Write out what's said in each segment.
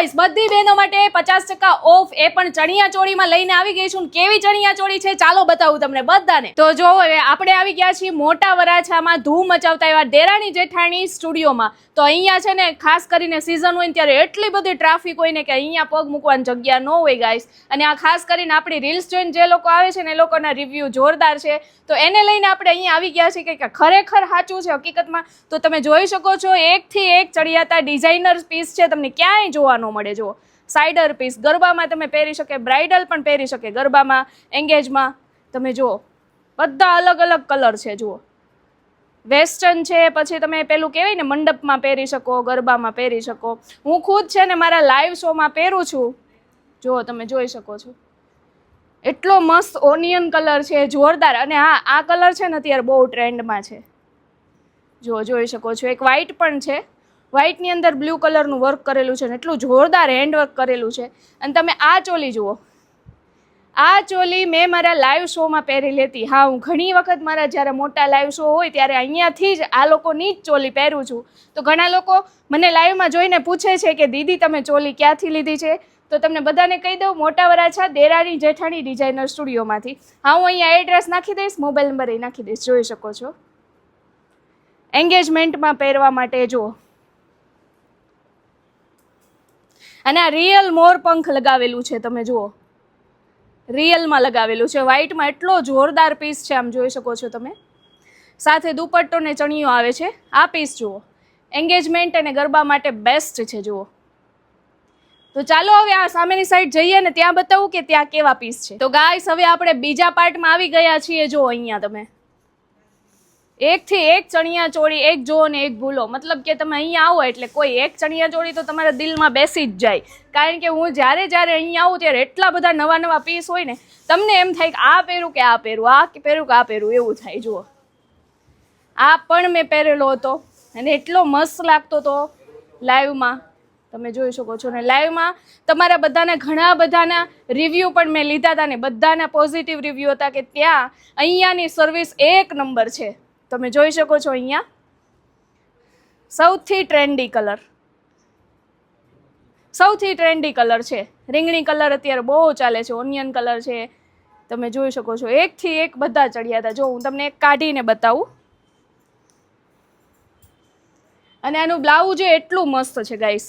Guys બધી બહેનો માટે પચાસ ટકા ઓફ એ પણ ચણિયા ચોળીમાં લઈને આવી ગઈ છું. કેવી ચણિયા ચોળી છે? ચાલો બતાવું તમને બધાને. તો જો આપણે આવી ગયા છીએ મોટા વરાછામાં ધૂમ મચાવતા એવા દેરાણી જેઠાણી સ્ટુડિયોમાં. તો અહીંયા છે ને, ખાસ કરીને સિઝન હોય ત્યારે એટલી બધી ટ્રાફિક હોય ને કે અહીંયા પગ મૂકવાની જગ્યા ન હોય ગાઈસ અને આ ખાસ કરીને આપણી રીલ્સ જોઈને જે લોકો આવે છે ને, એ લોકોના રિવ્યૂ જોરદાર છે. તો એને લઈને આપણે અહીંયા આવી ગયા છીએ કે ખરેખર સાચું છે હકીકતમાં. તો તમે જોઈ શકો છો એકથી એક ચડિયાતા ડિઝાઇનર પીસ છે. તમને ક્યાંય જોવા ન મળે, જુઓ. સાઇડર પીસ ગરબામાં તમે પહેરી શકે બ્રાઇડલ પણ પહેરી શકે, ગરબામાં એંગેજમાં તમે જુઓ, બધા અલગ અલગ કલર છે, જુઓ. વેસ્ટર્ન છે, પછી તમે પેલું કહેવાય ને, મંડપમાં પહેરી શકો, ગરબામાં પહેરી શકો. હું ખુદ છે ને, મારા લાઈવ શોમાં પહેરું છું. જુઓ, તમે જોઈ શકો છો. એટલો મસ્ત ઓનિયન કલર છે, જોરદાર. અને હા, આ કલર છે ને, અત્યારે બહુ ટ્રેન્ડમાં છે. જો જોઈ શકો છો. એક વ્હાઈટ પણ છે. વ્હાઈટની અંદર બ્લુ કલરનું વર્ક કરેલું છે ને એટલું જોરદાર હેન્ડવર્ક કરેલું છે. અને તમે આ ચોલી જુઓ. આ ચોલી મેં મારા લાઈવ શોમાં પહેરેલી હતી હા, હું ઘણી વખત મારા જ્યારે મોટા લાઈવ શો હોય ત્યારે અહીંયાથી જ આ લોકોની જ ચોલી પહેરું છું. તો ઘણા લોકો મને લાઈવમાં જોઈને પૂછે છે કે, દીદી, તમે ચોલી ક્યાંથી લીધી છે? તો તમને બધાને કહી દઉં, મોટા વરાછા દેરાણી જેઠાણી ડિઝાઇનર સ્ટુડિયોમાંથી હા, હું અહીંયા એડ્રેસ નાખી દઈશ મોબાઈલ નંબર એ નાખી દઈશ, જોઈ શકો છો. એન્ગેજમેન્ટમાં પહેરવા માટે જુઓ. અને આ રિયલ મોર પંખ લગાવેલું છે, તમે જુઓ. રિયલમાં લગાવેલું છે. વ્હાઇટમાં એટલો જોરદાર પીસ છે, આમ જોઈ શકો છો તમે. સાથે દુપટ્ટો ને ચણિયો આવે છે. આ પીસ જુઓ. એન્ગેજમેન્ટ અને ગરબા માટે બેસ્ટ છે, જુઓ. તો ચાલો હવે આ સામેની સાઈડ જઈએ ને ત્યાં બતાવું કે ત્યાં કેવા પીસ છે. તો ગાઈસ હવે આપણે બીજા પાર્ટમાં આવી ગયા છીએ જો અહીંયા તમે. એકથી એક ચણિયા ચોળી, એક જુઓ ને એક ભૂલો. મતલબ કે તમે અહીંયા આવો એટલે કોઈ એક ચણિયા ચોળી તો તમારા દિલમાં બેસી જ જાય. કારણ કે હું જ્યારે જ્યારે અહીંયા આવું ત્યારે એટલા બધા નવા નવા પીસ હોય ને, તમને એમ થાય કે આ પહેરું કે આ પહેરું આ પહેરું કે આ પહેરું, એવું થાય, જુઓ. આ પણ મેં પહેરેલો હતો અને એટલો મસ્ત લાગતો હતો લાઈવમાં. તમે જોઈ શકો છો ને, લાઈવમાં તમારા બધાના ઘણા બધાના રિવ્યૂ પણ મેં લીધા હતા ને, બધાના પોઝિટિવ રિવ્યૂ હતા કે ત્યાં અહીંયાની સર્વિસ એક નંબર છે. તમે જોઈ શકો છો અહીંયા. સૌથી ટ્રેન્ડી કલર સૌથી ટ્રેન્ડી કલર છે. રીંગણી કલર અત્યારે બહુ ચાલે છે. ઓનિયન કલર છે. તમે જોઈ શકો છો. એકથી એક બધા ચડ્યા હતા. જો હું તમને એક કાઢીને બતાવું. અને આનું બ્લાઉઝ એટલું મસ્ત છે ગાઈસ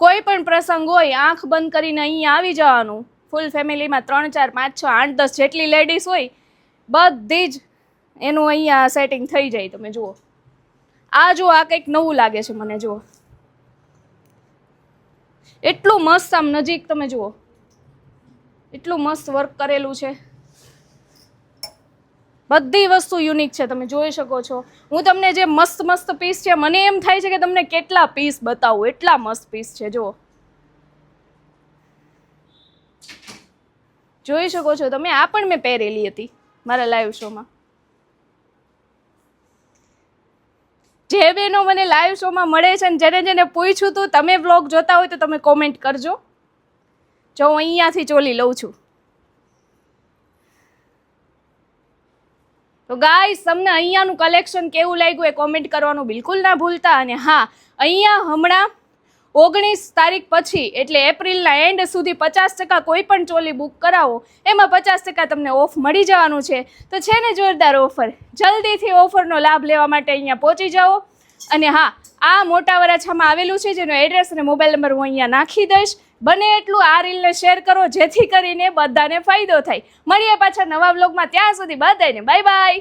કોઈ પણ પ્રસંગ હોય, આંખ બંધ કરીને અહીંયા આવી જવાનું. ફૂલ ફેમિલીમાં ત્રણ, ચાર, પાંચ, છ, આઠ, દસ જેટલી લેડીઝ હોય, બધી જ એનું અહીંયા સેટિંગ થઈ જાય તમે જુઓ. આ જુઓ, આ કંઈક નવું લાગે છે મને જુઓ. એટલું મસ્ત આમ નજીક તમે જુઓ. એટલું મસ્ત વર્ક કરેલું છે. બધી વસ્તુ યુનિક છે, તમે જોઈ શકો છો. હું તમને જે મસ્ત મસ્ત પીસ છે, મને એમ થાય છે કે તમને કેટલા પીસ બતાવું, એટલા મસ્ત પીસ છે, જુઓ. જોઈ શકો છો, તમે આ પણ મેં પહેરેલી હતી મારા લાઈવ શોમાં જે બહેનો મને લાઈવ શોમાં મળે છે ને જેને જેને પૂછ્યું તું, તમે બ્લોગ જોતા હોય તો તમે કોમેન્ટ કરજો. જો હું અહીંયાથી ચોલી લઉં છું. તો ગાઈસ તમને અહીંયાનું કલેક્શન કેવું લાગ્યું એ કોમેન્ટ કરવાનું બિલકુલ ના ભૂલતા. અને હા, અહીંયા હમણાં ઓગણીસ તારીખ પછી, એટલે એપ્રિલના એન્ડ સુધી પચાસ ટકા કોઈ પણ ચોલી બુક કરાવો, એમાં પચાસ ટકા તમને ઓફ મળી જવાનું છે. તો છે ને જોરદાર ઓફર જલ્દીથી ઓફરનો લાભ લેવા માટે અહીંયા પહોંચી જાઓ. અને હા, આ મોટા વરાછામાં આવેલું છે, જેનો એડ્રેસ અને મોબાઈલ નંબર હું અહીંયા નાખી દઈશ. બને એટલું આ રીલને શેર કરો, જેથી કરીને બધાને ફાયદો થાય. મળીએ પાછા નવા બ્લોગમાં ત્યાં સુધી બધાને બાય બાય